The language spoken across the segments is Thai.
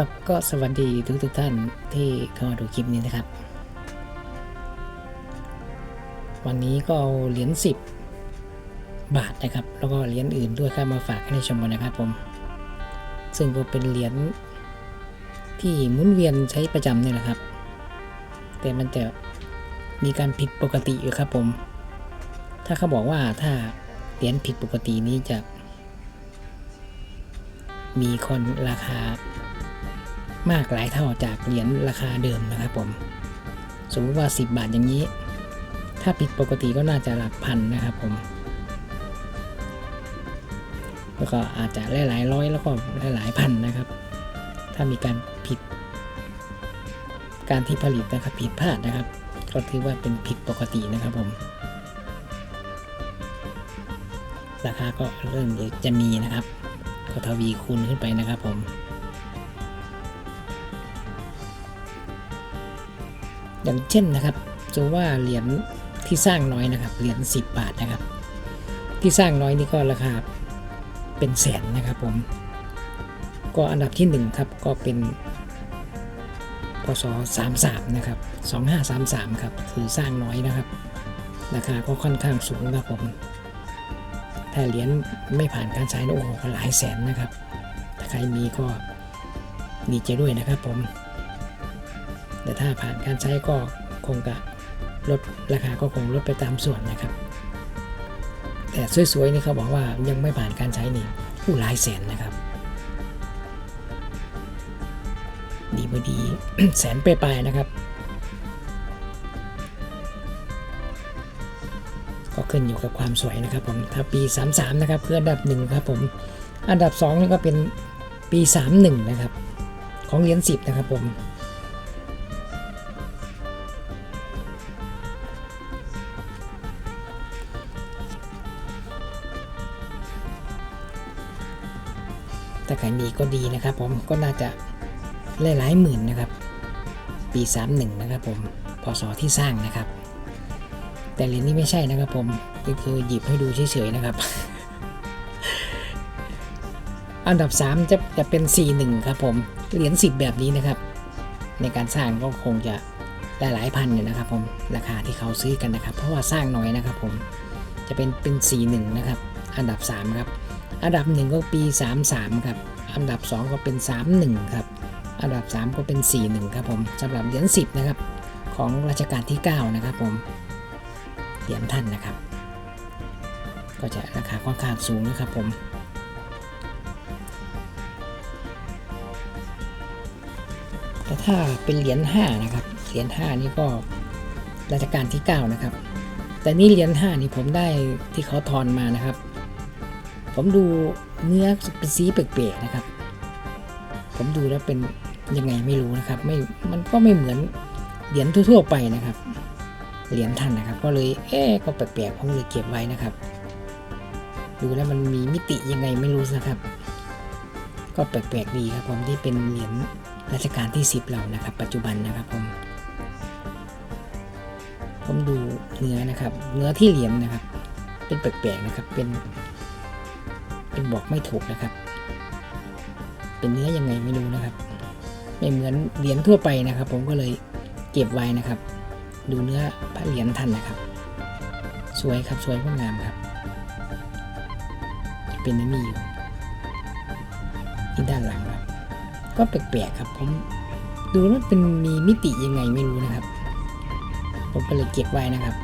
ครับก็สวัสดีทุกทุกท่านที่เข้ามาดูคลิปนี้นะครับ วันนี้ก็เอาเหรียญ10 บาทนะครับ แล้วก็เหรียญอื่นด้วยเข้ามาฝากให้ชมกันนะครับผม ซึ่งก็เป็นเหรียญที่หมุนเวียนใช้ประจำนี่แหละครับ แต่มันจะมีการผิดปกติอยู่ครับผม ถ้าเขาบอกว่าถ้าเหรียญผิดปกตินี้จะมีคนราคา มากหลายเท่าจากเหรียญราคาเดิมนะครับผม สมมติว่า 10 บาทอย่างนี้ ถ้าผิดปกติก็น่าจะหลักพันนะครับผม แล้วก็อาจจะหลายๆร้อยแล้วก็หลายๆพันนะครับ ถ้ามีการผิด การที่ผลิตนะครับผิดพลาดนะครับ ก็ถือว่าเป็นผิดปกตินะครับผม ราคาก็เริ่มจะมีนะครับก็ทวีคูณขึ้นไปนะครับผม อย่างเช่นนะครับจะว่าเหรียญที่สร้างน้อยนะครับเหรียญ10 บาทนะครับ ที่สร้างน้อยนี่ก็ราคาเป็นแสนนะครับผม ก็อันดับที่1ครับก็เป็นพศ33นะครับ2533ครับคือสร้างน้อยนะครับ ราคาก็ค่อนข้างสูงนะครับผมถ้าเหรียญไม่ผ่านการใช้นะโอ้โหหลายแสนนะครับ ถ้าใครมีก็ดีใจด้วยนะครับผม แต่ถ้าผ่านการใช้ก็คงจะลดราคาก็คงลดไปตามส่วนนะครับ แต่สวยๆนี่เขาบอกว่ายังไม่ผ่านการใช้นี่ผู้หลายแสนนะครับดีไม่ดีแสนไปลายๆนะครับ ก็ขึ้นอยู่กับความสวยนะครับผมถ้าปี 33 นะครับคืออันดับหนึ่งครับผมอันดับ2นี่ก็เป็นปี 31 นะครับ ของเหรียญ10 นะครับผมาใครมีก็ดีนะครับผมก็น่าจะหลายๆหมื่นนะครับ ปี 31 นะครับผมพศที่สร้างนะครับ แต่เหรียญนี้ไม่ใช่นะครับผมก็คือหยิบให้ดูเฉยๆนะครับ อันดับ 3 จะจะเป็น 41 ครับผมเหรียญ10 แบบนี้นะครับ ในการสร้างก็คงจะหลายพันอยู่ยนะครับ ผมราคาที่เขาซื้อกันนะครับ เพราะว่าสร้างน้อยนะครับ ผมจะเป็นเป็น 41 นะครับ อันดับ 3 ครับ อันดับ 1 ก็ปี 33 ครับ อันดับ 2 ก็เป็น 31 ครับ อันดับ 3 ก็เป็น 41 ครับผมสำหรับเหรียญ10 นะครับ ของรัชกาลที่ 9 นะครับผม เหรียญท่านนะครับ ก็จะราคาค่อนข้างสูงนะครับผมแต่ถ้าเป็นเหรียญ5นะครับ เหรียญ5นี่ก็รัชกาลที่ 9 นะครับ แต่นี่เหรียญ5นี่ผมได้ที่เขาทอนมานะครับ ผมดู เนื้อเป็นสีแปลกๆนะครับ ผมดูแล้วเป็นยังไงไม่รู้นะครับ ไม่มันก็ไม่เหมือนเหรียญทั่วๆไปนะครับ เหรียญท่านนะครับ ก็เลยเอ๊ก็แปลกๆผมเลยเก็บไว้นะครับ ดูแล้วมันมีมิติยังไงไม่รู้นะครับ ก็แปลกๆดีครับผมที่เป็นเหรียญรัชกาลที่ 10 เรานะครับ ปัจจุบันนะครับผมผมดูเนื้อนะครับ เนื้อที่เหรียญนะครับ เป็นแปลกๆนะครับเป็น เป็นบอกไม่ถูกนะครับ เป็นเนื้อยังไงไม่รู้นะครับไม่เหมือนเหรียญทั่วไปนะครับ ผมก็เลยเก็บไว้นะครับ ดูเนื้อพระเหรียญท่านนะครับ สวยครับสวยงดงามครับ เป็นนนี้อยู่ที่ด้านหลังครับ ก็แปลกๆครับ ผมดูแล้วเป็นมีมิติยังไงไม่รู้นะครับ ผมก็เลยเก็บไว้นะครับ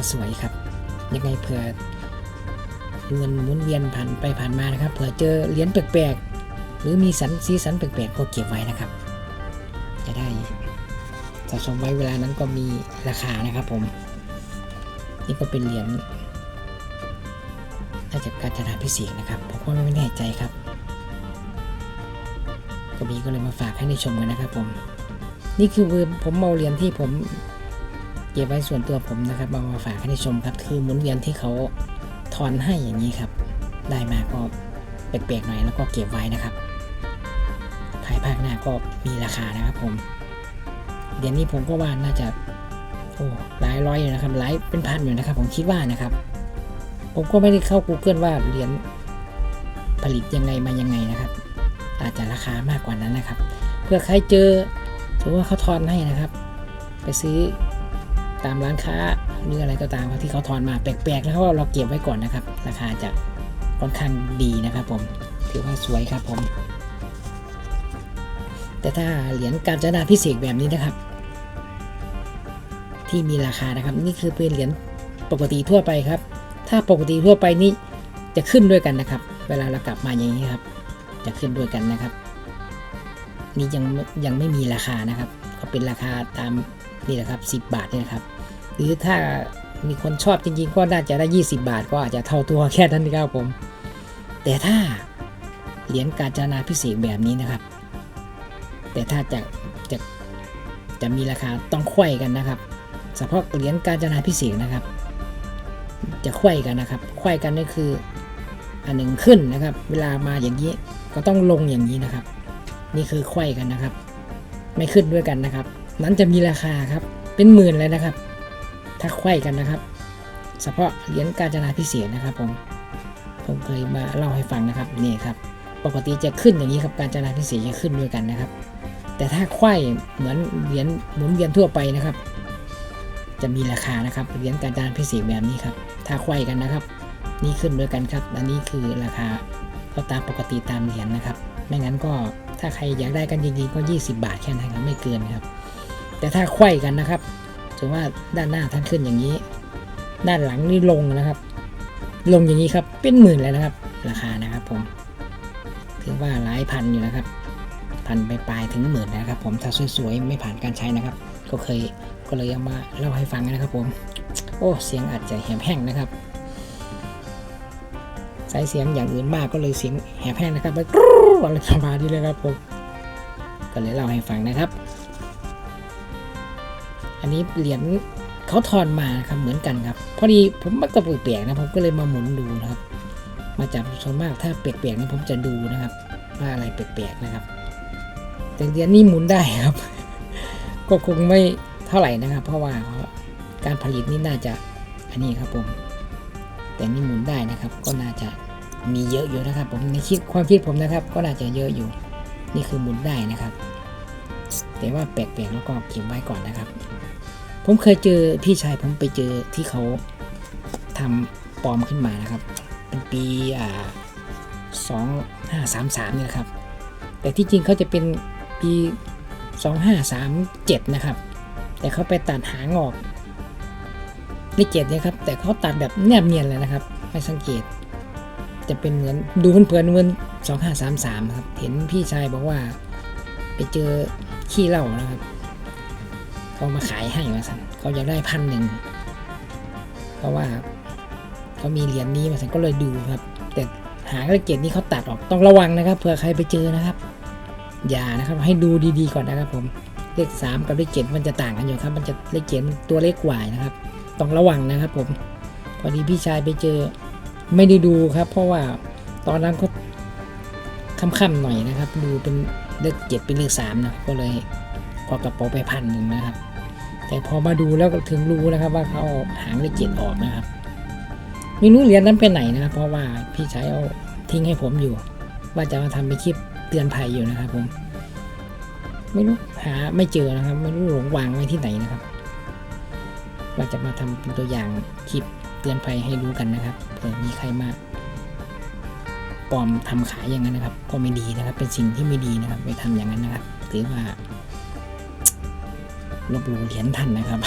ว่าสวยครับ ยังไงเผื่อเงินหมุนเวียนผ่านไปผ่านมานะครับเผื่อเจอเหรียญแปลกๆหรือมีสันสีสันแปลกๆก็เก็บไว้นะครับ จะได้สะสมไว้เวลานั้นก็มีราคานะครับผม นี่ก็เป็นเหรียญน่าจะการจนาพิเศษนะครับผมก็ไม่แน่ใจครับ ก็มีก็เลยมาฝากให้ได้ชมกันนะครับผม นี่คือผมเอาเหรียญที่ผม เก็บไว้ส่วนตัวผมนะครับเอามาฝากให้ได้ชมครับ คือหมุนเวียนที่เขาทอนให้อย่างนี้ครับ ได้มาก็แปลกๆหน่อยแล้วก็เก็บไว้นะครับภายภาคหน้าก็มีราคานะครับผมเดี๋ยวนี้ผมก็ว่าน่าจะโอ้หลายร้อยอยู่นะครับหลายเป็นพันอยู่นะครับ ผมคิดว่านะครับ ผมก็ไม่ได้เข้า Google ว่าเหรียญผลิตยังไงมายังไงนะครับอาจจะราคามากกว่านั้นนะครับ เพื่อใครเจอถือว่าเขาทอนให้นะครับ ไปซื้อ ตามร้านค้าหรืออะไรก็ตามครับที่เขาทอนมาแปลกๆแล้วเราเก็บไว้ก่อนนะครับ ราคาจะค่อนข้างดีนะครับ ผมถือว่าสวยครับผม แต่ถ้าเหรียญการจนาพิเศษแบบนี้นะครับ ที่มีราคานะครับ นี่คือเป็นเหรียญปกติทั่วไปครับ ถ้าปกติทั่วไปนี่จะขึ้นด้วยกันนะครับ เวลาเรากลับมาอย่างนี้ครับ จะขึ้นด้วยกันนะครับ นี่ยังยังไม่มีราคานะครับ ก็เป็นราคาตาม นี่แหละครับ 10 บาทนี่นะครับ หรือถ้ามีคนชอบจริงๆ ก็น่าจะได้ 20 บาท ก็อาจจะเท่าตัวแค่นั้นครับผม แต่ถ้าเหรียญการจนาพิเศษแบบนี้นะครับ แต่ถ้าจะจะจะมีราคาต้องไขว้กันนะครับ เฉพาะเหรียญการจนาพิเศษนะครับ จะไขว้กันนะครับไขว้กันนี่คืออันหนึ่งขึ้นนะครับ เวลามาอย่างนี้ก็ต้องลงอย่างนี้นะครับ นี่คือไขว้กันนะครับ ไม่ขึ้นด้วยกันนะครับ นั้นจะมีราคาครับ เป็นหมื่นเลยนะครับ ถ้าไขว้กันนะครับ เฉพาะเหรียญการจนาพิเศษนะครับผม ผมเคยมาเล่าให้ฟังนะครับนี่ครับ ปกติจะขึ้นอย่างนี้ครับการจนาพิเศษจะขึ้นด้วยกันนะครับ แต่ถ้าไขว้เหมือนเหรียญหมุนเวียนทั่วไปนะครับ จะมีราคานะครับ เหรียญการจนาพิเศษแบบนี้ครับ ถ้าไขว้กันนะครับ นี่ขึ้นด้วยกันครับ อันนี้คือราคาก็ตามปกติตามเหรียญนะครับ ไม่งั้นก็ถ้าใครอยากได้กันจริงๆก็ 20 บาทแค่นั้นครับไม่เกินครับ แต่ถ้าไขว้กันนะครับถือว่าด้านหน้าท่านขึ้นอย่างนี้ ด้านหลังนี่ลงนะครับ ลงอย่างนี้ครับเป็นหมื่นเลยนะครับ ราคานะครับผมถือว่าหลายพันอยู่นะครับ พันไปปลายถึงหมื่นนะครับ ผมถ้าสวยๆไม่ผ่านการใช้นะครับ ก็เคยก็เลยเอามาเล่าให้ฟังนะครับผม โอ้เสียงอาจจะแหบแห้งนะครับใช้เสียงอย่างอื่นมากก็เลยเสียงแหบแห้งนะครับไปกรู๊ดอะไรประมาณนี้เลยครับผมก็เลยเล่าให้ฟังนะครับ อันนี้เหรียญเขาทอนมาครับเหมือนกันครับ พอดีผมมันก็แปลกๆนะผมก็เลยมาหมุนดูนะครับ มาจับส่วนมากถ้าแปลกๆนี่ผมจะดูนะครับ ว่าอะไรแปลกๆนะครับ แต่เหรียญนี่หมุนได้ครับ ก็คงไม่เท่าไหร่นะครับ เพราะว่าการผลิตนี่น่าจะอันนี้ครับผม แต่นี่หมุนได้นะครับ ก็น่าจะมีเยอะอยู่นะครับ ผมในคิดความคิดผมนะครับ ก็น่าจะเยอะอยู่ นี่คือหมุนได้นะครับ แต่ว่าแปลกๆแล้วก็เก็บไว้ก่อนนะครับ ผมเคยเจอพี่ชายผมไปเจอที่เขาทำปลอมขึ้นมานะครับ เป็นปีอ่าสองห้าสามสามนี่แหละครับ แต่ที่จริงเขาจะเป็นปี2537นะครับ แต่เขาไปตัดหางออกเลขเจ็ดเนี่ยครับ แต่เขาตัดแบบแนบเนียนเลยนะครับ ไม่สังเกต จะเป็นเหมือนดูเพลินๆเหมือน2533ครับ เห็นพี่ชายบอกว่า ไปเจอขี้เหล้านะครับ เขามาขายให้มาสันเขาอยากได้พันหนึ่งเพราะว่าเขามีเหรียญนี้มาสันก็เลยดูครับ แต่หางเลขเจ็ดนี้เขาตัดออกต้องระวังนะครับเผื่อใครไปเจอนะครับ อย่านะครับให้ดูดีๆก่อนนะครับผมเลข3กับเลข7มันจะต่างกันอยู่ครับ มันจะเลขเจ็ดมันตัวเลขกว่านะครับ ต้องระวังนะครับผมพอดีพี่ชายไปเจอไม่ได้ดูครับ เพราะว่าตอนนั้นเขาค่ำๆหน่อยนะครับ ดูเป็นเลขเจ็ดเป็นเลขสามนะก็เลยพอกระเป๋าไปพันหนึ่งนะครับ แต่พอมาดูแล้วก็ถึงรู้นะครับว่าเขาหางเลขเจ็ดออกนะครับไม่รู้เหรียญนั้นเป็นไหนนะครับ เพราะว่าพี่ชายเอาทิ้งให้ผมอยู่ ว่าจะมาทำเป็นคลิปเตือนภัยอยู่นะครับ ผม ไม่รู้หาไม่เจอนะครับ ไม่รู้หลงวางไว้ที่ไหนนะครับเราจะมาทำเป็นตัวอย่างคลิปเตือนภัยให้รู้กันนะครับเผื่อมีใครมาปลอมทำขายอย่างนั้นนะครับ ก็ไม่ดีนะครับ เป็นสิ่งที่ไม่ดีนะครับไปทำอย่างนั้นนะครับถือว่า ลบหลู่เหรียญท่านนะครับ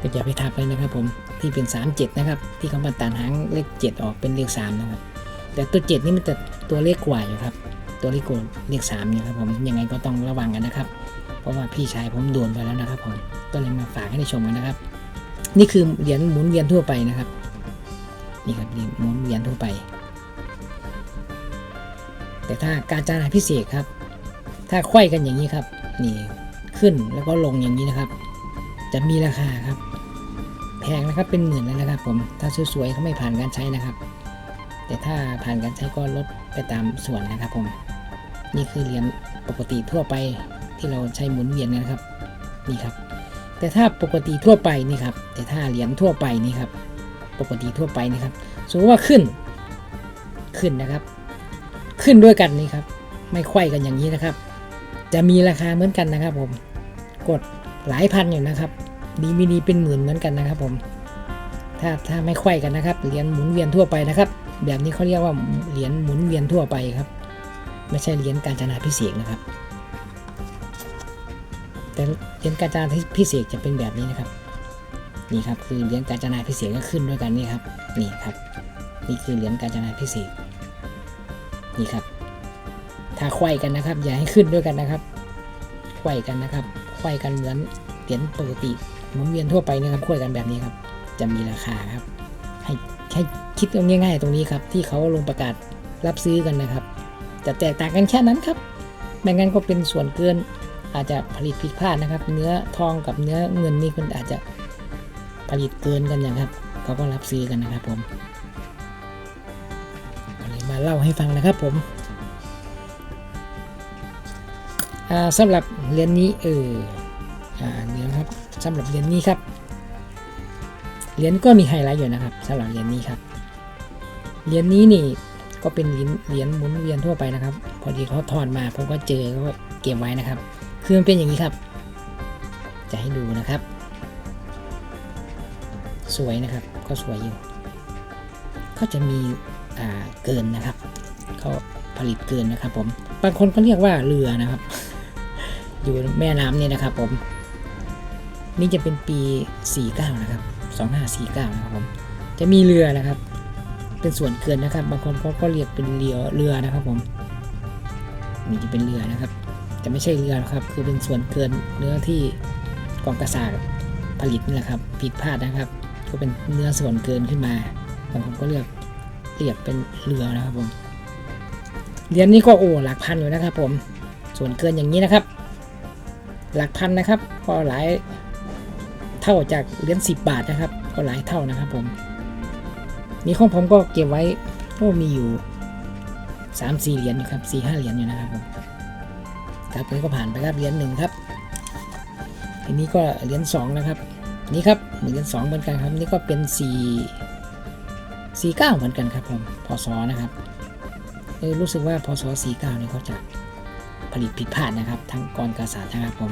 ก็อย่าไปทำเลยนะครับ ผมที่เป็น 37 นะครับ ที่เขามาตัดหางเลข 7 ออกเป็นเลข3นะครับ แต่ตัว 7 นี่มันจะตัวเลขกว่าอยู่ครับ ตัวเลขกว่าเลข3เนี่ยครับผมยังไงก็ต้องระวังกันนะครับ เพราะว่าพี่ชายผมโดนไปแล้วนะครับผมก็เลยมาฝากให้ได้ชมกันนะครับ นี่คือเหรียญหมุนเวียนทั่วไปนะครับนี่ครับเหรียญหมุนเวียนทั่วไป แต่ถ้าการจานาพิเศษครับ ถ้าไขว้กันอย่างนี้ครับ นี่ ขึ้นแล้วก็ลงอย่างนี้นะครับ จะมีราคาครับ แพงนะครับเป็นหมื่นแล้วนะครับ ผมถ้าสวยๆเขาไม่ผ่านการใช้นะครับ แต่ถ้าผ่านการใช้ก็ลดไปตามส่วนนะครับ ผม นี่คือเหรียญปกติทั่วไปที่เราใช้หมุนเวียนนะครับนี่ครับ แต่ถ้าปกติทั่วไปนี่ครับ แต่ถ้าเหรียญทั่วไปนี่ครับ ปกติทั่วไปนี่ครับสมมติว่าขึ้นขึ้นนะครับ ขึ้นด้วยกันนี่ครับ ไม่ไขว้กันอย่างนี้นะครับ จะมีราคาเหมือนกันนะครับ ผมกดหลายพันอยู่นะครับ ดีมีดีเป็นหมื่นเหมือนกันนะครับ ผม ถ้าถ้าไม่ไขว้กันนะครับเหรียญหมุนเวียนทั่วไปนะครับ แบบนี้เขาเรียกว่าเหรียญหมุนเวียนทั่วไปครับ ไม่ใช่เหรียญการจนาพิเศษนะครับ แต่เหรียญการจนาพิเศษจะเป็นแบบนี้นะครับ นี่ครับคือเหรียญการจนาพิเศษก็ขึ้นด้วยกันนี่ครับ นี่ครับ นี่คือเหรียญการจนาพิเศษนี่ครับาไขว้กันนะครับ อย่าให้ขึ้นด้วยกันนะครับไขว้กันนะครับไขว้กันเหมือนเหรียญปกติหมุนเวียนทั่วไปนะครับไขว้กันแบบนี้ครับ จะมีราคาครับ ให้ให้คิดง่ายๆตรงนี้ครับ ที่เขาลงประกาศรับซื้อกันนะครับ จะแตกต่างกันแค่นั้นครับไม่งั้นก็เป็นส่วนเกินอาจจะผลิตผิดพลาดนะครับ เนื้อทองกับเนื้อเงินนี่มันอาจจะผลิตเกินกันอย่างครับเขาก็รับซื้อกันนะครับผมมาเล่าให้ฟังนะครับผม สำหรับเรียนนี้เออเดี๋ยวครับสำหรับเรียนนี้ครับเหรียญก็มีไฮไลท์อยู่นะครับสำหรับเหรียญนี้ครับเหรียญนี้นี่ก็เป็นเหรียญเหรียญหมุนเวียนทั่วไปนะครับ พอดีเขาทอนมาผมก็เจอก็เก็บไว้นะครับ คือมันเป็นอย่างนี้ครับ จะให้ดูนะครับ สวยนะครับ ก็สวยอยู่เขาจะมีเกินนะครับเขาผลิตเกินนะครับผมบางคนก็เรียกว่าเรือนะครับ อยู่แม่น้ำนี่นะครับผมนี่จะเป็นปี 49 นะครับ 2549 นะครับผม จะมีเรือนะครับ เป็นส่วนเกินนะครับ บางคนเขาก็เรียกเป็นเรือเรือนะครับผม นี่จะเป็นเรือนะครับแต่ไม่ใช่เรือนะครับ คือเป็นส่วนเกินเนื้อที่กองกระสาผลิตนี่แหละครับ ผิดพลาดนะครับ ก็เป็นเนื้อส่วนเกินขึ้นมา บางคนก็เรียกเรียกเป็นเรือนะครับผม เรียญนี้ก็โอ้หลักพันอยู่นะครับ ผม ส่วนเกินอย่างนี้นะครับ หลักพันนะครับ ก็หลายเท่าจากเหรียญ10 บาทนะครับ ก็หลายเท่านะครับผมนี่ของผมก็เก็บไว้ก็มีอยู่สามสี่เหรียญอยู่ครับสี่ห้าเหรียญอยู่นะครับผมครับนี่ก็ผ่านไปครับเหรียญหนึ่งครับทีนี้ก็เหรียญสองนะครับ นี่ครับเหรียญสองเหมือนกันครับ นี่ก็เป็นสี่สี่เก้าเหมือนกันครับผมพศนะครับเออรู้สึกว่าพศสี่เก้านี่เขาจะ ผลิตผิดพลาดนะครับ ทั้งกรกาสาสนะครับผม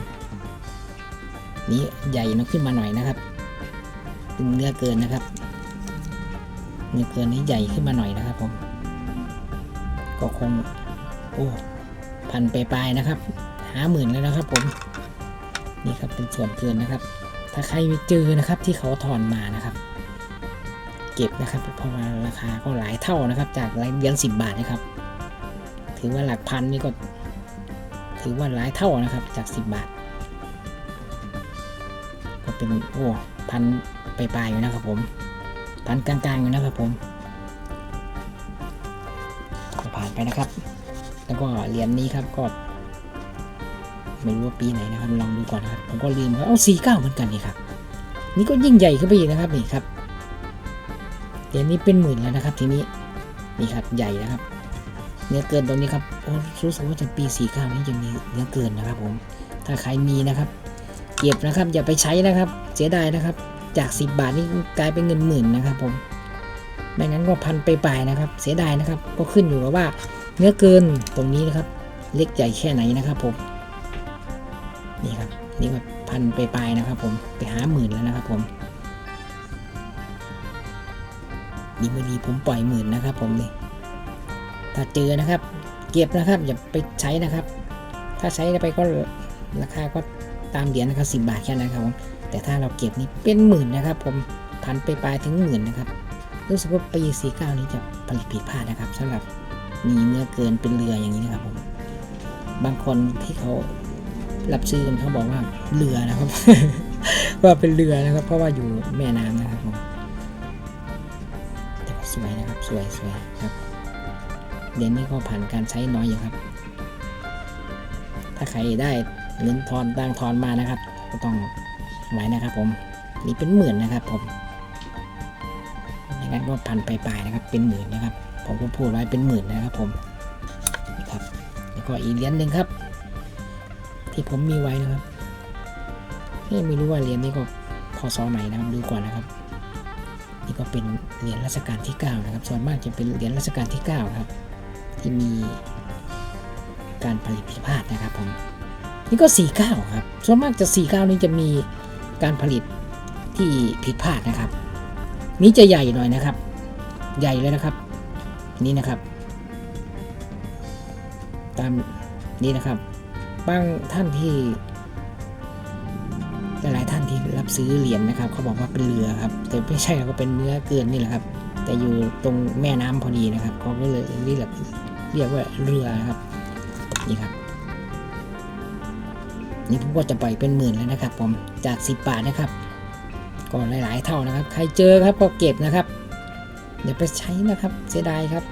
นี้ใหญ่นขึ้นมาหน่อยนะครับเป็นเนื้อเกินนะครับ เนื้อเกินนี้ใหญ่ขึ้นมาหน่อยนะครับผม ก็คงโอ้พันไปปลายนะครับหาหมื่นแล้วนะครับ ผม นี่ครับเป็นส่วนเกินนะครับ ถ้าใครไปเจอนะครับ ที่เขาถอนมานะครับ เก็บนะครับเพราะว่าราคาก็หลายเท่านะครับ จากรายเดือนสิบบาทนะครับ ถือว่าหลักพันนี่ก็ ถือว่าหลายเท่านะครับจากสิบบาท ก็เป็นโอ้พันไปปลายๆอยู่นะครับผมพันกลางๆอยู่นะครับผมผ่านไปนะครับ แล้วก็เหรียญนี้ครับก็ไม่รู้ว่าปีไหนนะครับลองดูก่อนนะครับผมก็ลืมครับเอาสี่เก้าเหมือนกันนี่ครับนี่ก็ยิ่งใหญ่ขึ้นไปอีกนะครับนี่ครับเหรียญนี้เป็นหมื่นแล้วนะครับ ทีนี้นี่ครับใหญ่นะครับ เนื้อเกินตรงนี้ครับโอ้รู้สึกว่าจะปีสี่เก้านี้จะมีเนื้อเกินนะครับผม ถ้าใครมีนะครับ เก็บนะครับ อย่าไปใช้นะครับ เสียดายนะครับ จาก 10 บาทนี่กลายเป็นเงินหมื่นนะครับผมไม่งั้นก็พันไปปลายๆนะครับ เสียดายนะครับ ก็ขึ้นอยู่กับว่า เนื้อเกินตรงนี้นะครับ เล็กใหญ่แค่ไหนนะครับผม นี่ครับ นี่ก็พันไปปลายๆนะครับ ผม ไปหาหมื่นแล้วนะครับ ผมดีไม่ดีผมปล่อยหมื่นนะครับ ผมนี่ ถ้าเจอนะครับ เก็บนะครับอย่าไปใช้นะครับ ถ้าใช้ไปก็ราคาก็ตามเหรียญนะครับสิบาทแค่นั้นครับผมแต่ถ้าเราเก็บนี่เป็นหมื่นนะครับ ผมพันไปปลายถึงหมื่นนะครับรู้สึกว่าปี49นี้จะผลิตผิดพลาดนะครับสำหรับมีเนื้อเกินเป็นเรืออย่างนี้นะครับผมบางคนที่เขารับซื้อกันเขาบอกว่าเรือนะครับ ว่าเป็นเรือนะครับ เพราะว่าอยู่แม่น้ำนะครับผมแต่สวยนะครับสวยสวยครับ เหรียญนี้ก็ผ่านการใช้น้อยอยู่ครับ ถ้าใครได้เงินทอนตั้งทอนมานะครับ ก็ต้องไว้นะครับ ผมนี่เป็นหมื่นนะครับผมไม่งั้นก็พันไปลายๆนะครับ เป็นหมื่นนะครับ ผมก็พูดไว้เป็นหมื่นนะครับ ผมนี่ครับแล้วก็อีกเหรียญหนึ่งครับ ที่ผมมีไว้นะครับไม่รู้ว่าเหรียญนี้ก็พศไหนนะครับดูก่อนนะครับนี่ก็ก็เป็นเหรียญรัชกาลที่ 9 นะครับ ส่วนมากจะเป็นเหรียญรัชกาลที่ 9 ครับ ที่มีการผลิตผิดพลาดนะครับผมนี่ก็ 49 ครับ ส่วนมากจะ 49 นี่จะมีการผลิตที่ผิดพลาดนะครับ นี้จะใหญ่หน่อยนะครับ ใหญ่เลยนะครับ นี่นะครับ ตามนี้นะครับ บางท่านที่หลายท่านที่รับซื้อเหรียญนะครับ เขาบอกว่าเป็นเรือครับ แต่ไม่ใช่ก็เป็นเนื้อเกินนี่แหละครับ แต่อยู่ตรงแม่น้ำพอดีนะครับเขาก็เลยเรียก เรียกว่าเรือนะครับนี่ครับ นี่ผมก็จะปล่อยเป็นหมื่นแล้วนะครับ ผมจาก 10 บาทนะครับก็หลาย ๆ เท่านะครับ ใครเจอครับก็เก็บนะครับอย่าไปใช้นะครับเสียดายครับ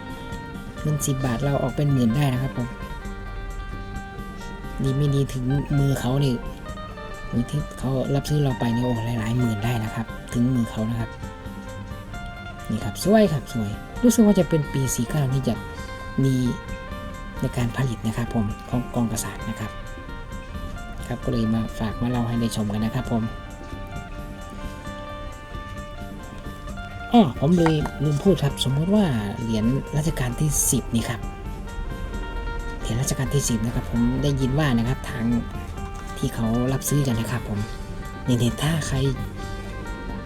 เงิน10บาทเราออกเป็นหมื่นได้นะครับผมดีไม่ดีถึงมือเขานี่หรือที่เขารับซื้อเราไปเนี่ยโอ้หลายๆหมื่นได้นะครับ ถึงมือเขานะครับนี่ครับสวยครับสวย รู้สึกว่าจะเป็นปี 49ที่จะ มีในการผลิตนะครับผมของกองกระสากนะครับครับก็เลยมาฝากมาเล่าให้ได้ชมกันนะครับผมอ๋อผมเลยลืมพูดครับ สมมติว่าเหรียญรัชกาลที่ 10 นี่ครับเหรียญรัชกาลที่ 10 นะครับ ผมได้ยินว่านะครับทางที่เขารับซื้อกันนะครับ ผมนี่เห็นถ้าใคร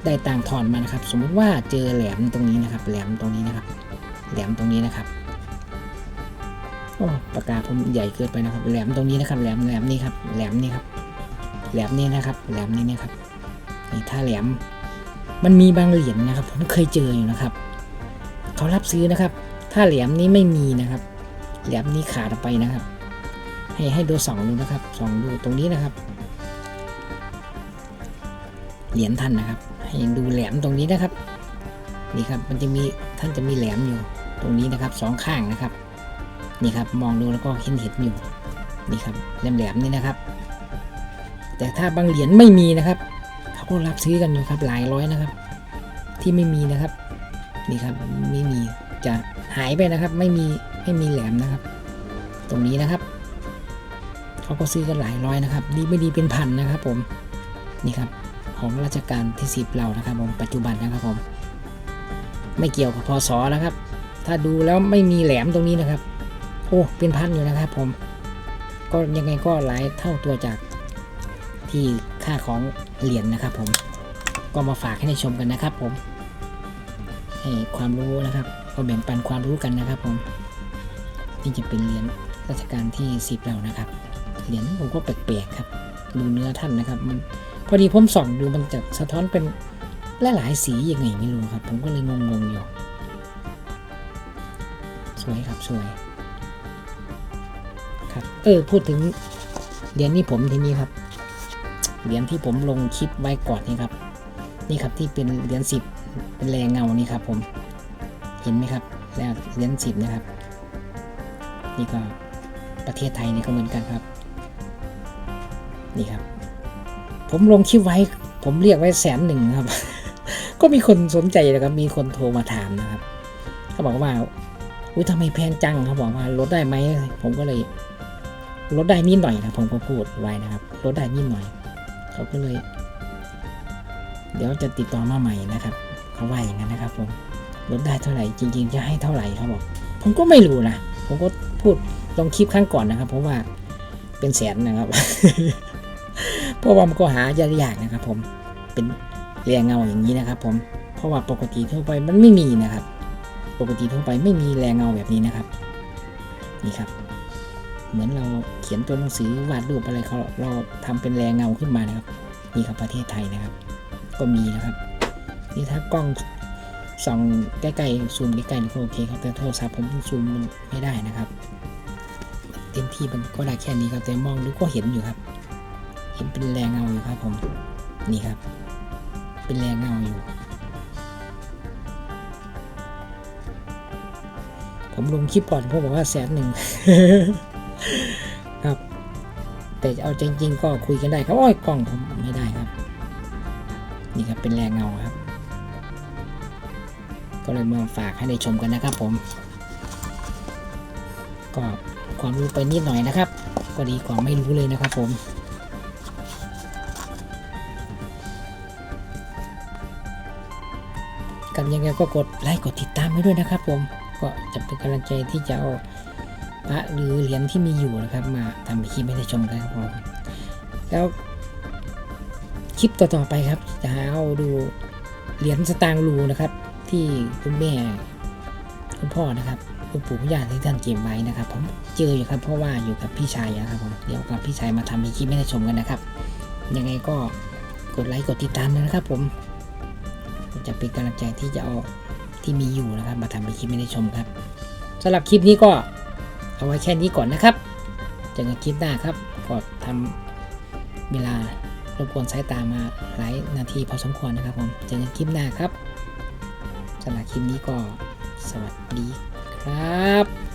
ได้ต่างถอนมานะครับ สมมุติว่าเจอแหลมตรงนี้นะครับ แหลมตรงนี้นะครับ แหลมตรงนี้นะครับ โอ้ปากกาผมใหญ่เกินไปนะครับ แหลมตรงนี้นะครับ แหลมแหลมนี่ครับ แหลมนี่ครับ แหลมนี่นะครับ แหลมนี่นะครับนี่ถ้าแหลม มันมีบางเหรียญนะครับ ผมเคยเจออยู่นะครับ เขารับซื้อนะครับ ถ้าแหลมนี้ไม่มีนะครับ แหลมนี้ขาดไปนะครับ ให้ให้ดูสองดูนะครับสองดูตรงนี้นะครับ เหรียญท่านนะครับ ให้ดูแหลมตรงนี้นะครับ นี่ครับ มันจะมีท่านจะมีแหลมอยู่ ตรงนี้นะครับสองข้างนะครับ นี่ครับมองดูแล้วก็เห็นเห็นอยู่นี่ครับแหลมๆนี่นะครับ แต่ถ้าบางเหรียญไม่มีนะครับเขาก็รับซื้อกันอยู่ครับหลายร้อยนะครับ ที่ไม่มีนะครับ นี่ครับไม่มีจะหายไปนะครับ ไม่มีไม่มีแหลมนะครับ ตรงนี้นะครับเขาก็ซื้อกันหลายร้อยนะครับ ดีไม่ดีเป็นพันนะครับ ผมนี่ครับของราชการที่สิบเรานะครับผมปัจจุบันนะครับผมไม่เกี่ยวกับพศนะครับ ถ้าดูแล้วไม่มีแหลมตรงนี้นะครับ โอ้เป็นพันอยู่นะครับผม ก็ยังไงก็หลายเท่าตัวจากที่ค่าของเหรียญนะครับผมก็มาฝากให้ได้ชมกันนะครับผมให้ความรู้นะครับ ก็แบ่งปันความรู้กันนะครับผมนี่จะเป็นเหรียญราชการที่สิบเรานะครับเหรียญผมก็แปลกๆครับ ดูเนื้อท่านนะครับ มันพอดีผมส่องดูมันจะสะท้อนเป็นหลายๆสียังไงไม่รู้ครับ ผมก็เลยงงๆอยู่ สวยครับสวย เออพูดถึงเหรียญนี้ผมทีนี้ครับเหรียญที่ผมลงคลิปไว้ก่อนนี่ครับ นี่ครับที่เป็นเหรียญสิบเป็นแรงเงานี่ครับ ผมเห็นไหมครับแล้วเหรียญสิบนะครับ นี่ก็ประเทศไทยนี่ก็เหมือนกันครับ นี่ครับ ผมลงคลิปไว้ ผมเรียกไว้แสนหนึ่งครับ ก็มีคนสนใจนะครับมีคนโทรมาถามนะครับเขาบอกว่าอุ้ยทำไมแพงจังเขาบอกว่าลดได้ไหมผมก็เลย ลดได้นิดหน่อยนะผมก็พูดไว้นะครับลดได้นิดหน่อย เขาก็เลย เดี๋ยวจะติดต่อมาใหม่นะครับ เขาว่าอย่างนั้นนะครับ ผมลดได้เท่าไหร่จริง ๆ จะให้เท่าไหร่เขาบอกผมก็ไม่รู้นะผมก็พูดลองคลิปครั้งก่อนนะครับ เพราะว่าเป็นแสนนะครับเพราะว่ามันก็หายากๆนะครับ ผมเป็นเรียงเงาอย่างนี้นะครับ ผมเพราะว่าปกติทั่วไปมันไม่มีนะครับ ปกติทั่วไปไม่มีแรงเงาแบบนี้นะครับ นี่ครับ เหมือนเรา เขียนตัวหนังสือวาดรูปอะไรเขาเราทำเป็นแรงเงาขึ้นมานะครับนี่ครับประเทศไทยนะครับ ก็มีนะครับนี่ถ้ากล้องส่องใกล้ๆซูมใกล้ๆนี่ก็โอเคครับแต่โทรศัพท์ผมซูมมันไม่ได้นะครับเต็มที่มันก็ได้แค่นี้ครับแต่มองดูก็เห็นอยู่ครับ เห็นเป็นแรงเงาอยู่ครับผมนี่ครับ เป็นแรงเงาอยู่ ผมลงคลิปก่อนเขาบอกว่าแสนหนึ่ง แต่เอาจริง ๆ ก็คุยกันได้ครับ โอ้ยกล้องผมไม่ได้ครับ นี่ครับเป็นแรงเงาครับ ก็เลยมาฝากให้ได้ชมกันนะครับผม ก็ความรู้ไปนิดหน่อยนะครับ ก็ดีกว่าไม่รู้เลยนะครับผมกันยังไงก็กดไลค์กดติดตามไว้ด้วยนะครับผมก็จะเป็นกำลังใจที่จะเอา พระหรือเหรียญที่มีอยู่นะครับ มาทำให้คลิปให้ได้ชมกันครับผมแล้วคลิปต่อๆไปครับ จะเอาดูเหรียญสตางค์รูนะครับ ที่คุณแม่คุณพ่อนะครับคุณปู่คุณย่าที่ท่านเก็บไว้นะครับ ผมเจออยู่ครับ เพราะว่าอยู่กับพี่ชายนะครับผมเดี๋ยวกับพี่ชายมาทำให้คลิปให้ได้ชมกันนะครับ ยังไงก็กดไลค์กดติดตามนะครับ ผมจะเป็นกำลังใจที่จะเอาที่มีอยู่นะครับ มาทำเป็นคลิปให้ได้ชมครับสำหรับคลิปนี้ก็ เอาไว้แค่นี้ก่อนนะครับเจอกันคลิปหน้าครับก็ทำเวลารบกวนสายตามาหลายนาทีพอสมควรนะครับผมเจอกันคลิปหน้าครับสำหรับคลิปนี้ก็สวัสดีครับ